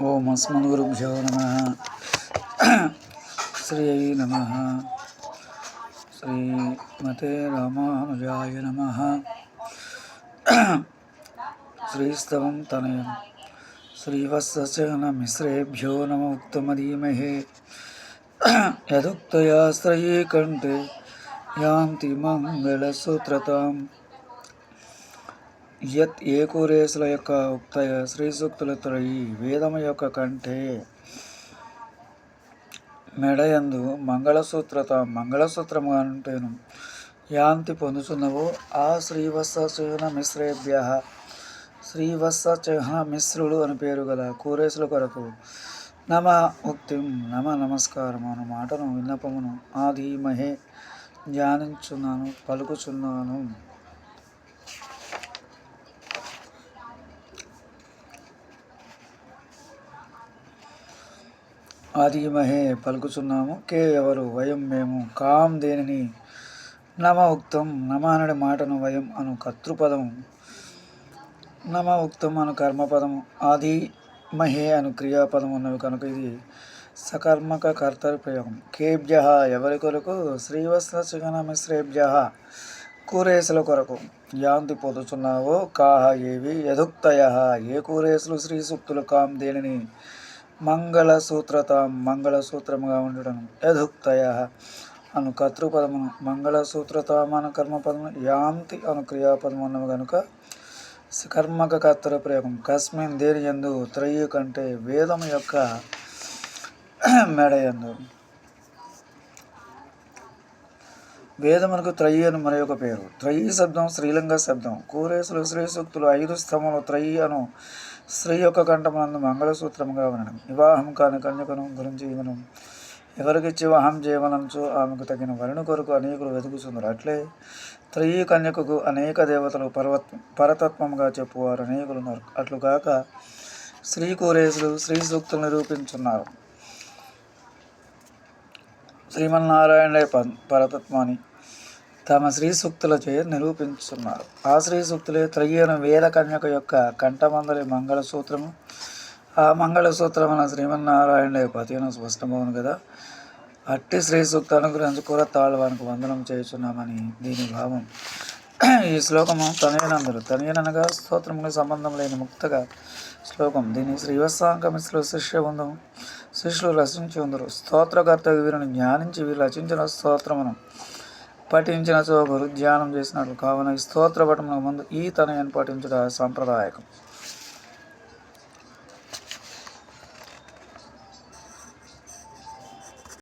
ఓం అస్మద్గురుభ్యో నమ శ్రీ నమ శ్రీమతే రామానుజాయ నమ శ్రీస్తవం తనయం శ్రీవత్సన మిశ్రేభ్యో నమ ఉత్తమధీమహే యదుక్తయా శ్రయీ కంఠే యత్ ఏకూరేసుల యొక్క ఉక్త శ్రీ సూక్తులతో ఈ వేదము యొక్క కంటే మెడయందు మంగళసూత్రత మంగళసూత్రము అంటేను. యాంతి పొందుతున్నవో ఆ శ్రీవత్స చిహ్న మిశ్రేభ్య. శ్రీవత్స చిహ్న మిశ్రుడు అని పేరు గల కూరేసుల కొరకు నమ ఉక్తిం నమ నమస్కారం అను మాటను విన్నపమును ఆధీమహే ధ్యానించున్నాను పలుకుచున్నాను. ఆదిమహే పలుకుచున్నాము. కే ఎవరు వయం మేము కాం దేనిని నమ ఉక్తం నమ అనడి మాటను వయం అను కర్తృపదము. నమ ఉక్తం అను కర్మపదము. ఆది మహే అను క్రియాపదం ఉన్నవి కనుక ఇది సకర్మక కర్తవ్యపయోగం కేభ్య ఎవరి కొరకు? శ్రీవస్త్ర చిగన కూరేసుల కొరకు. యాంతి పొదుచున్నావో కాహ ఏవి? యదుక్తయ. ఏ కూరేసులు శ్రీ సూక్తులు కాం దేనిని మంగళసూత్రత మంగళసూత్రముగా ఉండడం యథుక్తయ అను కర్తృపదమును. మంగళసూత్రతామన కర్మపదము యాంతి అను క్రియాపదము గనుక కనుక కర్మక కర్తృ ప్రయోగం. కస్మిన్ దేని ఎందు త్రయ్యి కంటే వేదము యొక్క మెడ ఎందు వేదమునకు త్రయి అని మరి ఒక పేరు. త్రయీ శబ్దం శ్రీలింగ శబ్దం. కూరేసులు శ్రీ సూక్తులు ఐదు స్తంభములు త్రయి అను స్త్రీ యొక్క కంఠమునందు మంగళసూత్రముగా ఉండడం వివాహం కాని కన్యకను గురించి మనం ఎవరికిచ్చి వివాహం చేయమనచో ఆమెకు తగిన వరుణ కొరకు అనేకులు వెతుకుతున్నారు అట్లే త్రయీ కన్యకకు అనేక దేవతలు పర్వత్ పరతత్వంగా చెప్పువారు అనేకులు ఉన్నారు. అట్లుగాక స్త్రీ కోరేసులు స్త్రీ సూక్తులు నిరూపించున్నారు. శ్రీమన్నారాయణ పరతత్వాన్ని తమ శ్రీ సూక్తులచే నిరూపించున్నారు ఆ శ్రీ సూక్తులే త్రయ్యను వేద కన్యక యొక్క కంఠమందలి మంగళసూత్రము. ఆ మంగళసూత్రమున శ్రీమన్నారాయణ పతిను స్పష్టమవును కదా అట్టి శ్రీ సూక్త అనుగ్రహించి కూర తాళవానికి వందనం చేస్తున్నామని దీని భావం. ఈ శ్లోకము తనయనందరు తనయనగా స్తోత్రముకు సంబంధం లేని ముక్తగా శ్లోకం. దీని శ్రీవత్సాంక మిశ్రులు శిష్య ఉందము. శిష్యులు రచించి ఉందరు. స్తోత్రకర్త వీరిని జ్ఞానించి వీరు రచించిన స్తోత్రమును పఠించిన గురు ధ్యానం చేసినట్లు కావున ఈ స్తోత్ర పటముల ముందు ఈ తనయను పఠించుట సాంప్రదాయకం.